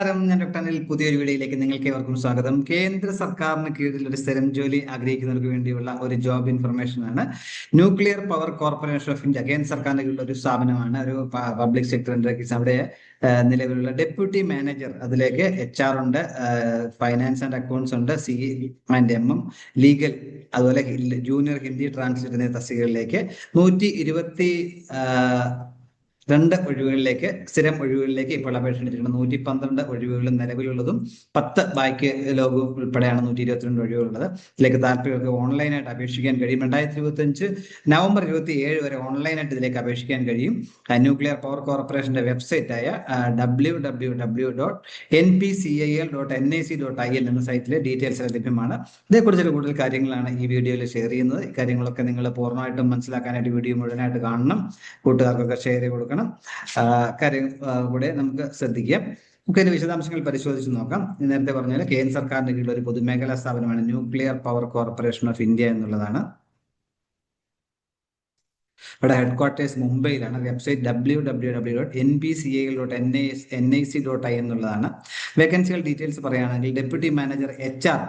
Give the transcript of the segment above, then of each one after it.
നമസ്കാരം. ഞാൻ പുതിയൊരു വീഡിയോയിലേക്ക് നിങ്ങൾക്ക് ഏവർക്കും സ്വാഗതം. കേന്ദ്ര സർക്കാരിന് കീഴിൽ ഒരു സ്ഥിരം ജോലി ആഗ്രഹിക്കുന്നവർക്ക് വേണ്ടിയുള്ള ഒരു ജോബ് ഇൻഫർമേഷൻ ആണ്. Nuclear power corporation of India കേന്ദ്ര സർക്കാരിന്റെ കീഴിലുള്ള ഒരു സ്ഥാപനമാണ്. ഒരു പബ്ലിക് സെക്ടർ സെക്ടറിന്റെ അവിടെ നിലവിലുള്ള ഡെപ്യൂട്ടി മാനേജർ അതിലേക്ക് എച്ച് ആർ ഉണ്ട് ഫൈനാൻസ് ആൻഡ് അക്കൗണ്ട്സ് ഉണ്ട് C and M M legal അതുപോലെ ജൂനിയർ ഹിന്ദി ട്രാൻസ്ലേറ്റ് എന്നീ തസ്തികകളിലേക്ക് നൂറ്റി ഇരുപത്തി രണ്ട് ഒഴിവുകളിലേക്ക് സ്ഥിരം ഒഴിവുകളിലേക്ക് ഇപ്പോൾ അപേക്ഷ എടുത്തിട്ടുണ്ട് നൂറ്റി പന്ത്രണ്ട് ഒഴിവുകളും നിലവിലുള്ളതും പത്ത് ബാക്കി ലോകവും ഉൾപ്പെടെയാണ് നൂറ്റി ഇരുപത്തിരണ്ട് ഒഴിവുകളുള്ളത്. ഇതിലേക്ക് താല്പര്യമൊക്കെ ഓൺലൈനായിട്ട് അപേക്ഷിക്കാൻ കഴിയും. രണ്ടായിരത്തി ഇരുപത്തി അഞ്ച് നവംബർ ഇരുപത്തി ഏഴ് വരെ ഓൺലൈനായിട്ട് ഇതിലേക്ക് അപേക്ഷിക്കാൻ കഴിയും. ന്യൂക്ലിയർ പവർ കോർപ്പറേഷന്റെ വെബ്സൈറ്റ് ആയ W W W dot N P C I L dot N I C dot I L എന്ന സൈറ്റിലെ ഡീറ്റെയിൽസ് ലഭ്യമാണ്. ഇതേക്കുറിച്ചുള്ള കൂടുതൽ കാര്യങ്ങളാണ് ഈ വീഡിയോയിൽ ഷെയർ ചെയ്യുന്നത്. ഇക്കാര്യങ്ങളൊക്കെ കാര്യങ്ങളൊക്കെ നിങ്ങൾ പൂർണമായിട്ടും മനസ്സിലാക്കാനായിട്ട് വീഡിയോ മുഴുവനായിട്ട് കാണണം. കൂട്ടുകാർക്കൊക്കെ ഷെയർ ചെയ്ത് കൊടുക്കണം. ആ, കാര്യം കൂടെ നമുക്ക് ശ്രദ്ധിക്കാം. നമുക്ക് അതിന്റെ വിശദാംശങ്ങൾ പരിശോധിച്ച് നോക്കാം. നേരത്തെ പറഞ്ഞ പോലെ കേന്ദ്ര സർക്കാരിന്റെ കീഴിൽ ഒരു പൊതുമേഖലാ സ്ഥാപനമാണ് nuclear power corporation of India എന്നുള്ളതാണ്. ഇവിടെ headquarters മുംബൈയിലാണ്. Website W W W dot N B C I dot N I N I C dot I എന്നുള്ളതാണ് വേക്കൻസികൾ ഡീറ്റെയിൽസ് പറയുകയാണെങ്കിൽ ഡെപ്യൂട്ടി മാനേജർ എച്ച് ആർ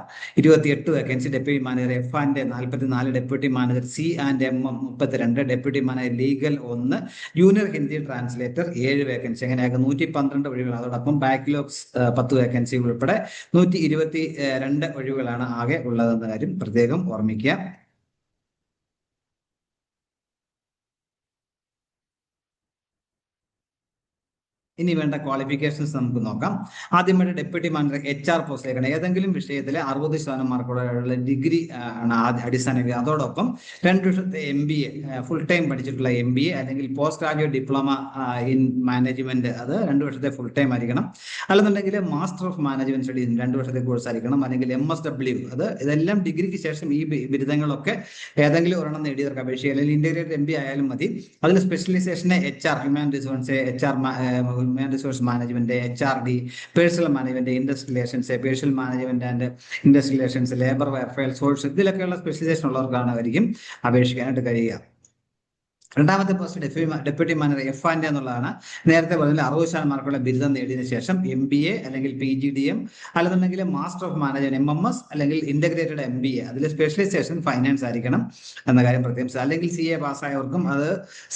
ഇരുപത്തിയെട്ട് vacancy deputy manager F and നാൽപ്പത്തി നാല് deputy manager C and M M മുപ്പത്തിരണ്ട് deputy manager legal ഒന്ന് junior Hindi translator ഏഴ് vacancy അങ്ങനെയൊക്കെ നൂറ്റി പന്ത്രണ്ട് ഒഴിവുകൾ. അതോടൊപ്പം ബാക്ക്ലോഗ്സ് പത്ത് വേക്കൻസി ഉൾപ്പെടെ നൂറ്റി ഇരുപത്തി രണ്ട് ഒഴിവുകളാണ് ആകെ ഉള്ളതെന്ന കാര്യം പ്രത്യേകം ഓർമ്മിക്കുക. ഇനി വേണ്ട ക്വാളിഫിക്കേഷൻസ് നമുക്ക് നോക്കാം. ആദ്യമായിട്ട് ഡെപ്യൂട്ടി മാനേജർ എച്ച് ആർ പോസ്റ്റിലേക്കാണ് ഏതെങ്കിലും വിഷയത്തിൽ അറുപത് ശതമാനം മാർക്കോടുള്ള ഡിഗ്രി ആണ് അടിസ്ഥാന അതോടൊപ്പം രണ്ട് വർഷത്തെ M B A full time പഠിച്ചിട്ടുള്ള എം ബി എ അല്ലെങ്കിൽ post graduate diploma in management അത് രണ്ട് വർഷത്തെ ഫുൾ ടൈം ആയിരിക്കണം. അല്ലെന്നുണ്ടെങ്കിൽ മാസ്റ്റർ ഓഫ് മാനേജ്മെന്റ് സ്റ്റഡീസ് രണ്ട് വർഷത്തെ കോഴ്സ് ആയിരിക്കണം. അല്ലെങ്കിൽ എം എസ് ഡബ്ല്യു അത് ഇതെല്ലാം ഡിഗ്രിക്ക് ശേഷം ഈ ബിരുദങ്ങളൊക്കെ ഏതെങ്കിലും ഒരെണ്ണം നേടിയവർക്ക് അപേക്ഷ അല്ലെങ്കിൽ ഇന്റഗ്രേറ്റഡ് എം ബി ആയാലും മതി. അതിൽ സ്പെഷ്യലൈസേഷനെ H R human resource H R human resource management H R D personnel management industry relations personnel management and industry relations labour welfare source ഇതിലൊക്കെയുള്ള specialisation ഉള്ളവർക്കാണ് ആയിരിക്കും അപേക്ഷിക്കാനായിട്ട് കഴിയുക. രണ്ടാമത്തെ post deputy manager F and എന്നുള്ളതാണ്. നേരത്തെ പറഞ്ഞ അറുപത് ശതമാനം മാർക്കുള്ള ബിരുദം നേടിയതിനു ശേഷം എം ബി എ അല്ലെങ്കിൽ പി ജി ഡി എം അല്ലെന്നുണ്ടെങ്കിൽ master of management M M S അല്ലെങ്കിൽ ഇന്റഗ്രേറ്റഡ് എം ബി എ അതിൽ സ്പെഷ്യലൈസേഷൻ ഫൈനാൻസ് ആയിരിക്കണം എന്ന കാര്യം പ്രത്യേകിച്ച്. അല്ലെങ്കിൽ സി എ പാസ്സായവർക്കും അത്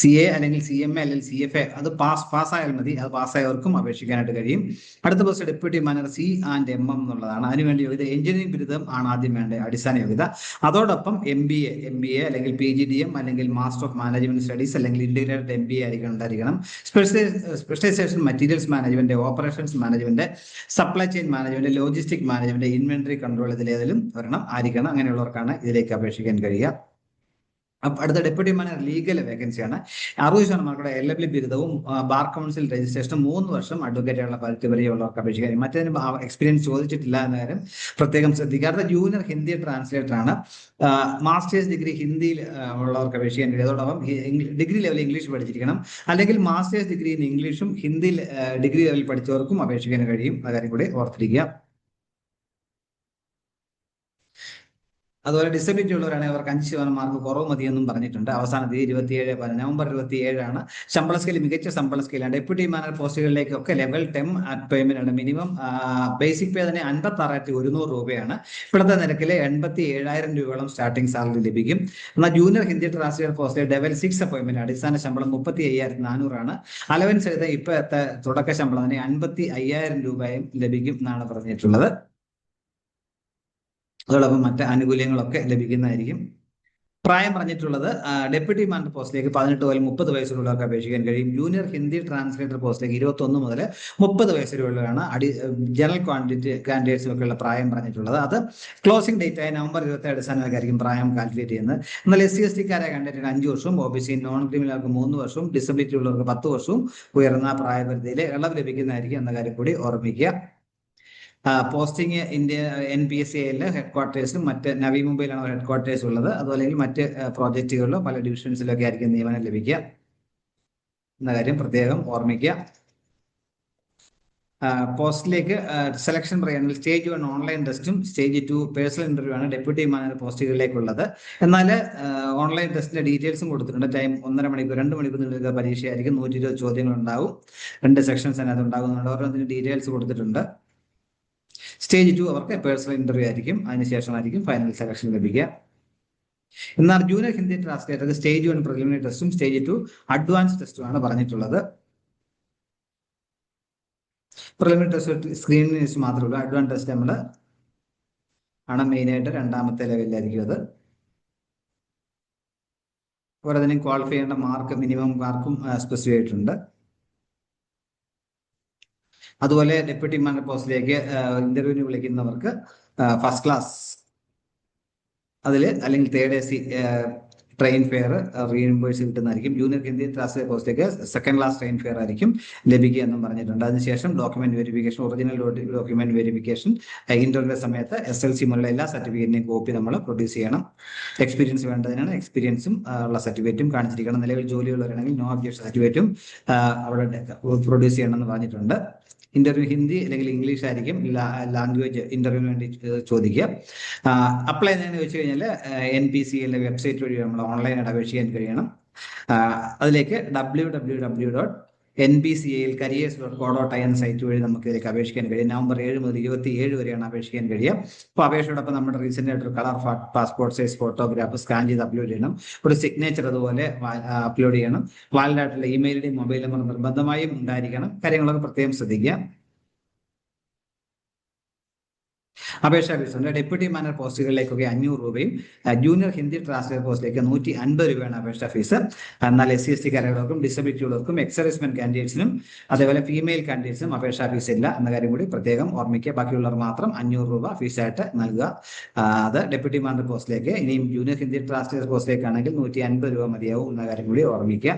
സി എ അല്ലെങ്കിൽ സി എം എ അല്ലെങ്കിൽ സി എഫ് എ അത് പാസ് പാസ്സായാൽ മതി അത് പാസ്സായവർക്കും അപേക്ഷിക്കാനായിട്ട് കഴിയും. അടുത്ത post deputy manager C and M M എന്നുള്ളതാണ്. അതിനുവേണ്ടി യോഗ്യത എഞ്ചിനീയറിംഗ് ബിരുദം ആണ് ആദ്യം വേണ്ട അടിസ്ഥാന യോഗ്യത. അതോടൊപ്പം M B A M B A അല്ലെങ്കിൽ പി ജി ഡി എം അല്ലെങ്കിൽ മാസ്റ്റർ ഓഫ് മാനേജ്മെന്റ് സ്റ്റഡീസ് അല്ലെങ്കിൽ ഇന്റഗ്രേറ്റഡ് എം ബി ആയിരിക്കണം ഉണ്ടായിരിക്കണം. Specialisation materials management operations management supply chain management logistic management inventory control ഇതിലേതിലും വരണം ആയിരിക്കണം. അങ്ങനെയുള്ളവർക്കാണ് ഇതിലേക്ക് അപേക്ഷിക്കാൻ കഴിയുക. അടുത്ത ഡെപ്യൂട്ടി മാനേജർ ലീഗൽ വേക്കൻസിയാണ്. അറുപത് ശതമാനം മാർക്കുടെ എൽ എൽ ബിരുദവും ബാർ കൗൺസിൽ രജിസ്ട്രേഷനും മൂന്ന് വർഷം അഡ്വക്കേറ്റ് ആയുള്ള പരിചയമുള്ളവർക്ക് അപേക്ഷിക്കാൻ മറ്റേതിന് എക്സ്പീരിയൻസ് ചോദിച്ചിട്ടില്ല എന്നാലും പ്രത്യേകം ശ്രദ്ധിക്കുക. അടുത്ത ജൂനിയർ ഹിന്ദി ട്രാൻസ്ലേറ്റർ ആണ്. മാസ്റ്റേഴ്സ് ഡിഗ്രി ഹിന്ദിയിൽ ഉള്ളവർക്ക് അപേക്ഷിക്കാൻ അതോടൊപ്പം ഡിഗ്രി ലെവലിൽ ഇംഗ്ലീഷ് പഠിച്ചിരിക്കണം. അല്ലെങ്കിൽ മാസ്റ്റേഴ്സ് ഡിഗ്രി ഇൻ ഇംഗ്ലീഷും ഹിന്ദിയിൽ ഡിഗ്രി ലെവലിൽ പഠിച്ചവർക്കും അപേക്ഷിക്കാൻ കഴിയും. ആ കൂടി ഓർത്തിരിക്കുക. അതുപോലെ ഡിസബിലിറ്റി ഉള്ളവരാണെങ്കിൽ അവർക്ക് അഞ്ച് ശതമാനം മാർക്ക് കുറവ് മതിയെന്നും പറഞ്ഞിട്ടുണ്ട്. അവസാന തീയതി ഇരുപത്തിയേഴ് നവംബർ ഇരുപത്തി ഏഴാണ് ശമ്പള സ്കെയിൽ മികച്ച ശമ്പള സ്കെയിലാണ് ഡെപ്യൂട്ടി മാനേജർ പോസ്റ്റുകളിലേക്കൊക്കെ ലെവൽ ടെം പേയ്മെന്റ് ആണ് മിനിമം ബേസിക് പേ തന്നെ അൻപത്തി ആറായിരത്തി ഒരുന്നൂറ് രൂപയാണ്. ഇപ്പോഴത്തെ നിരക്കിൽ എൺപത്തി ഏഴായിരം രൂപയോളം സ്റ്റാർട്ടിംഗ് സാലറി ലഭിക്കും. എന്നാൽ ജൂനിയർ ഹിന്ദി ട്രാൻസ്ലേറ്റർ പോസ്റ്റിൽ ലെവൽ സിക്സ് അപ്പോയിന്റ്മെന്റ് അടിസ്ഥാന ശമ്പളം മുപ്പത്തി അയ്യായിരത്തി നാനൂറാണ് അലവൻസ് എഴുത ഇപ്പോഴത്തെ തുടക്ക ശമ്പളം തന്നെ അൻപത്തി അയ്യായിരം രൂപയും ലഭിക്കും എന്നാണ് പറഞ്ഞിട്ടുള്ളത്. അതോടൊപ്പം മറ്റ് ആനുകൂല്യങ്ങളൊക്കെ ലഭിക്കുന്നതായിരിക്കും. പ്രായം പറഞ്ഞിട്ടുള്ളത് ഡെപ്യൂട്ടി മാനേജർ പോസ്റ്റിലേക്ക് പതിനെട്ട് മുതൽ മുപ്പത് വയസ്സുള്ളവർക്ക് അപേക്ഷിക്കാൻ കഴിയും. ജൂനിയർ ഹിന്ദി ട്രാൻസ്ലേറ്റർ പോസ്റ്റിലേക്ക് ഇരുപത്തൊന്ന് മുതൽ മുപ്പത് വയസ്സുള്ളവരാണ് അടി ജനറൽ ക്വാണ്ടിറ്റി കാൻഡിഡേറ്റ്സ് ഒക്കെയുള്ള പ്രായം പറഞ്ഞിട്ടുള്ളത്. അത് ക്ലോസിംഗ് ഡേറ്റ് ആയ നവംബർ ഇരുപത്തി അടിസ്ഥാനമായിരിക്കും പ്രായം കാൽക്കുലേറ്റ് ചെയ്യുന്നത്. എന്നാൽ എസ് സി എസ് ടിക്കാരെ കാൻഡിഡേറ്റ് അഞ്ച് വർഷവും ഒ ബി സി നോൺ ക്രിമിനൽക്ക് മൂന്ന് വർഷവും ഡിസബിലിറ്റി ഉള്ളവർക്ക് പത്ത് വർഷവും ഉയർന്ന പ്രായപരിധിയിൽ ഇളവ് ലഭിക്കുന്നതായിരിക്കും എന്ന കാര്യം കൂടി ഓർമ്മിക്കുക. Posting India N P S C ഹെഡ്ക്വാർട്ടേഴ്സും മറ്റ് നവി മുംബൈയിലാണ് ഹെഡ് ക്വാർട്ടേഴ്സ് ഉള്ളത്. അതുപോലെ മറ്റ് പ്രോജക്റ്റുകളിലോ പല ഡിവിഷൻസിലൊക്കെ ആയിരിക്കും നിയമനം ലഭിക്കുക. എന്ന കാര്യം പ്രത്യേകം ഓർമ്മിക്കുക. പോസ്റ്റിലേക്ക് സെലക്ഷൻ പറയുകയാണെങ്കിൽ സ്റ്റേജ് വൺ ഓൺലൈൻ ടെസ്റ്റും സ്റ്റേജ് ടു പേഴ്സണൽ ഇന്റർവ്യൂ ആണ് ഡെപ്യൂട്ടി മാനേജർ പോസ്റ്റുകളിലേക്കുള്ളത് എന്നാൽ ഓൺലൈൻ ടെസ്റ്റിന്റെ ഡീറ്റെയിൽസും കൊടുത്തിട്ടുണ്ട്. ടൈം ഒന്നര മണിക്കൂർ രണ്ട് മണിക്കൂർ നീളുക പരീക്ഷയായിരിക്കും. നൂറ്റി ഇരുപത് ചോദ്യങ്ങൾ ഉണ്ടാവും. രണ്ട് സെക്ഷൻസ് അതിനകത്ത് ഉണ്ടാകുന്നുണ്ട്. ഓരോന്നിനും ഡീറ്റെയിൽസ് കൊടുത്തിട്ടുണ്ട്. സ്റ്റേജ് ടു അവർക്ക് പേഴ്സണൽ ഇന്റർവ്യൂ ആയിരിക്കും. അതിനുശേഷമായിരിക്കും ഫൈനൽ സെലക്ഷൻ ലഭിക്കുക. എന്നാൽ ജൂനിയർ ഹിന്ദി ട്രാൻസ്ലേറ്റർക്ക് സ്റ്റേജ് വൺ പ്രിലിമിനറി ടെസ്റ്റും സ്റ്റേജ് ടു അഡ്വാൻസ് ടെസ്റ്റുമാണ് പറഞ്ഞിട്ടുള്ളത്. പ്രിലിമിനറി ടെസ്റ്റ് സ്ക്രീനിന് ടെസ്റ്റ് മാത്രമേ ഉള്ളൂ. അഡ്വാൻസ് ടെസ്റ്റ് നമ്മൾ ആണ് മെയിനായിട്ട് രണ്ടാമത്തെ ലെവലിലായിരിക്കും അത്. അതുപോലെ തന്നെ ക്വാളിഫൈ ചെയ്യേണ്ട മാർക്ക് മിനിമം മാർക്കും സ്പെസിഫൈ ആയിട്ടുണ്ട് അതുപോലെ ഡെപ്യൂട്ടി മാനേജർ പോസ്റ്റിലേക്ക് ഇന്റർവ്യൂവിന് വിളിക്കുന്നവർക്ക് ഫസ്റ്റ് ക്ലാസ് അതിൽ അല്ലെങ്കിൽ third A C train fare reimburse കിട്ടുന്നതായിരിക്കും. ജൂനിയർ ഹിന്ദി ക്ലാസ് കോഴ്സിലേക്ക് സെക്കൻഡ് ക്ലാസ് ട്രെയിൻ ഫെയർ ആയിരിക്കും ലഭിക്കുക എന്നും പറഞ്ഞിട്ടുണ്ട്. അതിനുശേഷം document verification original document verification interview സമയത്ത് എസ് എൽ സി മുതലുള്ള എല്ലാ സർട്ടിഫിക്കറ്റിന്റെയും കോപ്പി നമ്മൾ പ്രൊഡ്യൂസ് ചെയ്യണം. എക്സ്പീരിയൻസ് വേണ്ടതിനാണ് എക്സ്പീരിയൻസും ഉള്ള സർട്ടിഫിക്കറ്റും കാണിച്ചിരിക്കണം. നിലവിൽ ജോലിയുള്ളവരാണെങ്കിൽ നോ ഒബ്ജക്ഷൻ സർട്ടിഫിക്കറ്റും അവിടെ പ്രൊഡ്യൂസ് ചെയ്യണം എന്ന് പറഞ്ഞിട്ടുണ്ട്. ഇന്റർവ്യൂ ഹിന്ദി അല്ലെങ്കിൽ ഇംഗ്ലീഷ് ആയിരിക്കും ലാംഗ്വേജ് ഇന്റർവ്യൂവിന് വേണ്ടി ചോദിക്കുക. അപ്ലൈ ചെയ്യുന്നതെന്ന് വെച്ച് കഴിഞ്ഞാൽ എൻ പി സി അല്ലെങ്കിൽ വെബ്സൈറ്റ് വഴി നമ്മൾ ഓൺലൈനായിട്ട് അപേക്ഷിക്കാൻ കഴിയണം. അതിലേക്ക് W W W dot N B C എയിൽ careers dot co dot I N site വഴി നമുക്ക് ഇതിലേക്ക് അപേക്ഷിക്കാൻ കഴിയും. നവംബർ ഏഴ് മുതൽ ഇരുപത്തി ഏഴ് വരെയാണ് അപേക്ഷിക്കാൻ കഴിയുക. അപ്പോൾ അപേക്ഷയോടൊപ്പം നമ്മുടെ റീസെന്റ് ആയിട്ട് ഒരു colour passport size photograph scan ചെയ്ത് അപ്ലോഡ് ചെയ്യണം. ഒരു സിഗ്നേച്ചർ അതുപോലെ അപ്ലോഡ് ചെയ്യണം. വാലിഡ് ആയിട്ടുള്ള ഇമെയിലിന്റെയും മൊബൈൽ നമ്പർ നിർബന്ധമായും ഉണ്ടായിരിക്കണം. കാര്യങ്ങളൊക്കെ പ്രത്യേകം ശ്രദ്ധിക്കുക. അപേക്ഷാ ഫീസ് ഉണ്ട് ഡെപ്യൂട്ടി മാനർ പോസ്റ്റുകളിലേക്കൊക്കെ അഞ്ഞൂറ് രൂപയും ജൂനിയർ ഹിന്ദി ട്രാൻസ്ലേറ്റർ പോസ്റ്റിലേക്ക് നൂറ്റി അൻപത് രൂപയാണ് അപേക്ഷാ ഫീസ്. എന്നാൽ എസ് സി എസ് ടി കാരകൾക്കും ഡിസബിലിറ്റി ഉള്ളവർക്കും എക്സർവിസ്മെൻ കാൻഡിഡേറ്റ്സിനും അതേപോലെ ഫീമെയിൽ കാൻഡിഡേറ്റ്സിനും അപേക്ഷാ ഫീസ് ഇല്ല എന്ന കാര്യം കൂടി പ്രത്യേകം ഓർമ്മിക്കുക. ബാക്കിയുള്ളവർ മാത്രം അഞ്ഞൂറ് രൂപ ഫീസായിട്ട് നൽകുക. അത് ഡെപ്യൂട്ടി മാനർ പോസ്റ്റിലേക്ക് ഇനിയും ജൂനിയർ ഹിന്ദി ട്രാൻസ്ലേറ്റർ പോസ്റ്റിലേക്കാണെങ്കിൽ നൂറ്റി അൻപത് രൂപ മതിയാവും എന്ന കാര്യം കൂടി ഓർമ്മിക്കുക.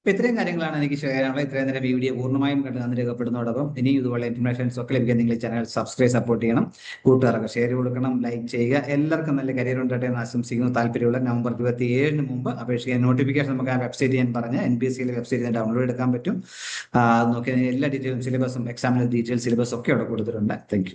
അപ്പൊ ഇത്രയും കാര്യങ്ങളാണ് എനിക്ക് ഷെയർ ചെയ്യാനുള്ളത്. ഇത്രയും നേരം വീഡിയോ പൂർണമായും കണ്ട് നന്ദി രേഖപ്പെടുന്നതോടൊപ്പം ഇനി ഇതുപോലെ ഇൻഫർമേഷൻസ് ഒക്കെ ലഭിക്കാൻ നിങ്ങൾ ചാനൽ സബ്സ്ക്രൈബ് സപ്പോർട്ട് ചെയ്യണം. കൂട്ടുകാർക്ക് ഷെയർ കൊടുക്കണം ലൈക്ക് ചെയ്യുക. എല്ലാവർക്കും നല്ല കരിയർ ഉണ്ടാകട്ടെ എന്ന് ആശംസിക്കുന്നു. താല്പര്യമുള്ള നവംബർ ഇരുപത്തി ഏഴിന് മുമ്പ് അപേക്ഷിക്കാൻ നോട്ടിഫിക്കേഷൻ നമുക്ക് ആ വെബ്സൈറ്റ് ഞാൻ പറഞ്ഞ N B S website download എടുക്കാൻ പറ്റും. നോക്കിയാൽ എല്ലാ ഡീറ്റെയിൽസ് സിലബസും എക്സാമിന്റെ ഡീറ്റെയിൽസ് സിലബസ് ഒക്കെ അവിടെ കൊടുത്തിട്ടുണ്ട്. താങ്ക്